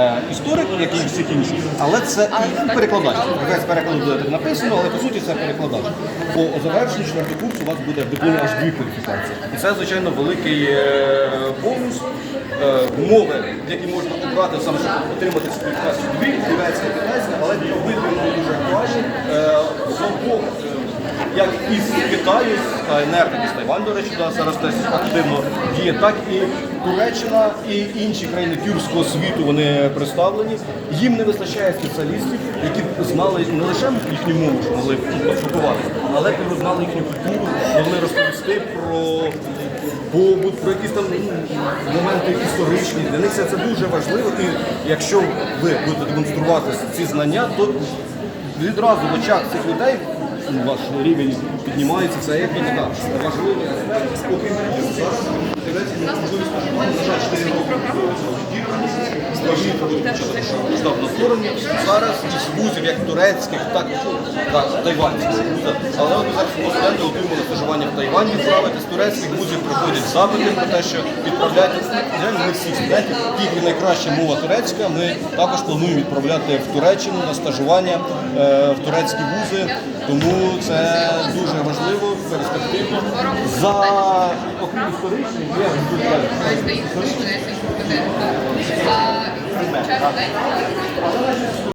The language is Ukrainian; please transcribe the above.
Е, Історик, як і всіх інших, але це і перекладач. Якась перекладу буде так написано, але по суті це перекладач. По завершенню четвертого курсу у вас буде в дипломі аж дві кваліфікації. І це, звичайно, великий е, бонус. Е, Мови, які можна обрати саме, щоб отримати цю кваліфікацію. Дві турецька, китайська, але обидві вони дуже актуальні. З обох як із Китаю, так і з Тайвань, до речі, да, зараз теж активно діє, так і Туреччина і інші країни тюркського світу вони представлені. Їм не вистачає спеціалістів, які б знали не лише їхню мову, що могли ну, поспілкувати, але б знали їхню культуру, могли розповісти про побут, про якісь там моменти історичні. Для них це, дуже важливо. І якщо ви будете демонструвати ці знання, то відразу в очах цих людей ваш рівень піднімається, це як і така важливо. Окрім того, зараз з'являється на жаль, 4 роки став на. Зараз із вузів, як турецьких, так і тайванських. Але от зараз стажування відправити. З турецьких вузів приходять запити про те, що відправляти реально не всіх студентів. Тільки найкраща мова турецька. Ми також плануємо відправляти в Туреччину на стажування е, в турецькі вузи. Тому це дуже важливо, перспективно. За окрім історичних, є